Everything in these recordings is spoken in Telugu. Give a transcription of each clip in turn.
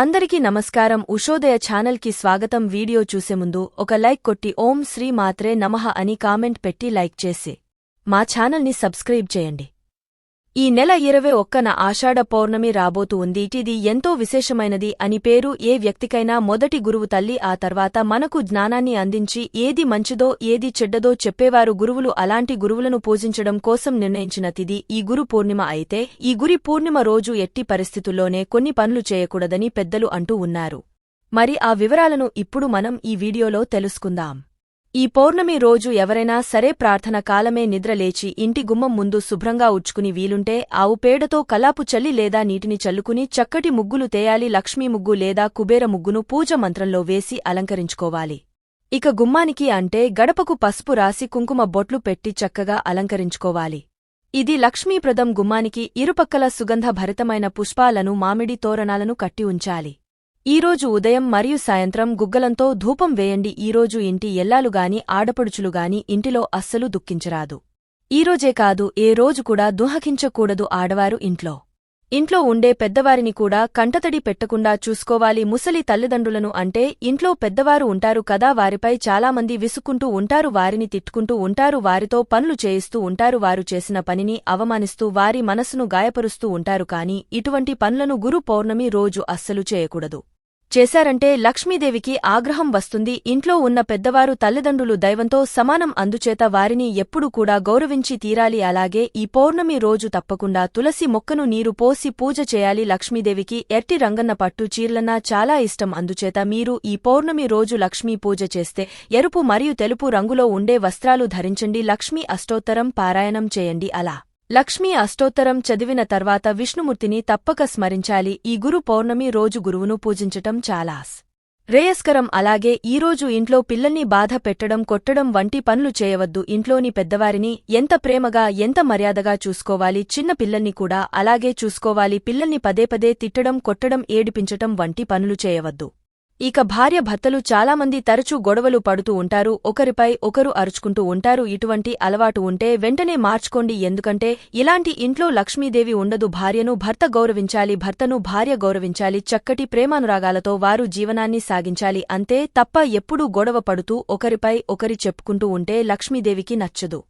అందరికీ నమస్కారం. ఉషోదయ ఛానల్కి స్వాగతం. వీడియో చూసే ముందు ఒక లైక్ కొట్టి ఓం శ్రీ మాత్రే నమః అని కామెంట్ పెట్టి లైక్ చేసి మా ఛానల్ని సబ్స్క్రైబ్ చేయండి. ఈ నెల ఇరవై ఒక్కన ఆషాఢ పౌర్ణమి రాబోతూ ఉంది. ఇది ఎంతో విశేషమైనది అని పేరు ఏ వ్యక్తికైనా మొదటి గురువు తల్లి ఆ తర్వాత మనకు జ్ఞానాన్ని అందించి ఏది మంచిదో ఏది చెడ్డదో చెప్పేవారు గురువులు అలాంటి గురువులను పూజించడం కోసం నిర్ణయించిన తిది ఈ గురు పూర్ణిమ అయితే ఈ గురి పూర్ణిమ రోజు ఎట్టి పరిస్థితుల్లోనే కొన్ని పనులు చేయకూడదని పెద్దలు అంటూ ఉన్నారు. మరి ఆ వివరాలను ఇప్పుడు మనం ఈ వీడియోలో తెలుసుకుందాం. ఈ పౌర్ణమి రోజు ఎవరైనా సరే ప్రార్థన కాలమే నిద్రలేచి ఇంటి గుమ్మం ముందు శుభ్రంగా ఉచ్చుకుని వీలుంటే ఆవు పేడతో కలాపు చల్లి లేదా నీటిని చల్లుకుని చక్కటి ముగ్గులు తేయాలి లక్ష్మీ ముగ్గు లేదా కుబేర ముగ్గును పూజ మంత్రంలో వేసి అలంకరించుకోవాలి. ఇక గుమ్మానికి అంటే గడపకు పసుపు రాసి కుంకుమ బొట్లు పెట్టి చక్కగా అలంకరించుకోవాలి. ఇది లక్ష్మీప్రదం గుమ్మానికి ఇరుపక్కల సుగంధ భరితమైన పుష్పాలను మామిడి తోరణాలను కట్టి ఉంచాలి. ఈరోజు ఉదయం మరియు సాయంత్రం గుగ్గలంతో ధూపం వేయండి. ఈరోజు ఇంటి ఎల్లాలుగాని ఆడపడుచులుగాని ఇంటిలో అస్సలు దుఃఖించరాదు. ఈరోజే కాదు ఏ రోజు కూడా దుహకించకూడదు ఆడవారు ఇంట్లో. ఇంట్లో ఉండే పెద్దవారిని కూడా కంటతడి పెట్టకుండా చూసుకోవాలి. ముసలి తల్లిదండ్రులను అంటే ఇంట్లో పెద్దవారు ఉంటారు కదా వారిపై చాలామంది విసుక్కుంటూ ఉంటారు వారిని తిట్టుకుంటూ ఉంటారు వారితో పనులు చేయిస్తూ ఉంటారు వారు చేసిన పనిని అవమానిస్తూ వారి మనసును గాయపరుస్తూ ఉంటారు కాని ఇటువంటి పనులను గురు పౌర్ణమి రోజు అస్సలు చేయకూడదు. చేశారంటే లక్ష్మీదేవికి ఆగ్రహం వస్తుంది. ఇంట్లో ఉన్న పెద్దవారు తల్లిదండ్రులు దైవంతో సమానం. అందుచేత వారిని ఎప్పుడూ కూడా గౌరవించి తీరాలి. అలాగే ఈ పౌర్ణమి రోజు తప్పకుండా తులసి మొక్కను నీరు పోసి పూజ చేయాలి. లక్ష్మీదేవికి ఎర్టి రంగన్న పట్టు చీర్లన్నా చాలా ఇష్టం. అందుచేత మీరు ఈ పౌర్ణమి రోజు లక్ష్మీ పూజ చేస్తే ఎరుపు మరియు తెలుపు రంగులో ఉండే వస్త్రాలు ధరించండి. లక్ష్మీ అష్టోత్తరం పారాయణం చేయండి. అలా. లక్ష్మీ అష్టోత్తరం చదివిన తర్వాత విష్ణుమూర్తిని తప్పక స్మరించాలి. ఈ గురు పౌర్ణమి రోజు గురువును పూజించటం చాలాస్. రేయస్కరం అలాగే ఈరోజు ఇంట్లో పిల్లల్ని బాధ పెట్టడం కొట్టడం వంటి పనులు చేయవద్దు. ఇంట్లోని పెద్దవారిని ఎంత ప్రేమగా ఎంత మర్యాదగా చూసుకోవాలి? చిన్న పిల్లల్ని కూడా అలాగే చూసుకోవాలి. పిల్లల్ని పదే పదే తిట్టడం కొట్టడం ఏడిపించటం వంటి పనులు చేయవద్దు. ఇక భార్య భర్తలు చాలామంది తరచూ గొడవలు పడుతూ ఉంటారు. ఒకరిపై ఒకరు అరుచుకుంటూ ఉంటారు. ఇటువంటి అలవాటు ఉంటే వెంటనే మార్చుకోండి. ఎందుకంటే ఇలాంటి ఇంట్లో లక్ష్మీదేవి ఉండదు. భార్యను భర్త గౌరవించాలి. భర్తను భార్య గౌరవించాలి. చక్కటి ప్రేమానురాగాలతో వారు జీవనాన్ని సాగించాలి. అంతే తప్ప ఎప్పుడూ గొడవ పడుతూ ఒకరిపై ఒకరి చెప్పుకుంటూ ఉంటే లక్ష్మీదేవికి నచ్చదు.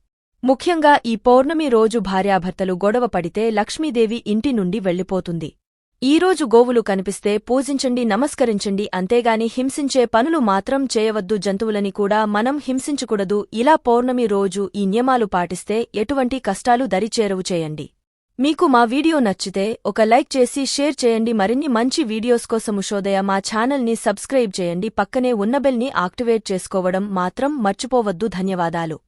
ముఖ్యంగా ఈ పౌర్ణమి రోజు భార్యాభర్తలు గొడవ పడితే లక్ష్మీదేవి ఇంటి నుండి వెళ్ళిపోతుంది ఈరోజు గోవులు కనిపిస్తే పూజించండి నమస్కరించండి అంతేగాని హింసించే పనులు మాత్రం చేయవద్దు జంతువులని కూడా మనం హింసించకూడదు. ఇలా పౌర్ణమి రోజు ఈ నియమాలు పాటిస్తే ఎటువంటి కష్టాలు దరిచేరవు చేయండి. మీకు మా వీడియో నచ్చితే ఒక లైక్ చేసి షేర్ చేయండి. మరిన్ని మంచి వీడియోస్ కోసం ఉషోదయ మా ఛానల్ని సబ్స్క్రైబ్ చేయండి. పక్కనే ఉన్న బెల్ని యాక్టివేట్ చేసుకోవడం మాత్రం మర్చిపోవద్దు. ధన్యవాదాలు.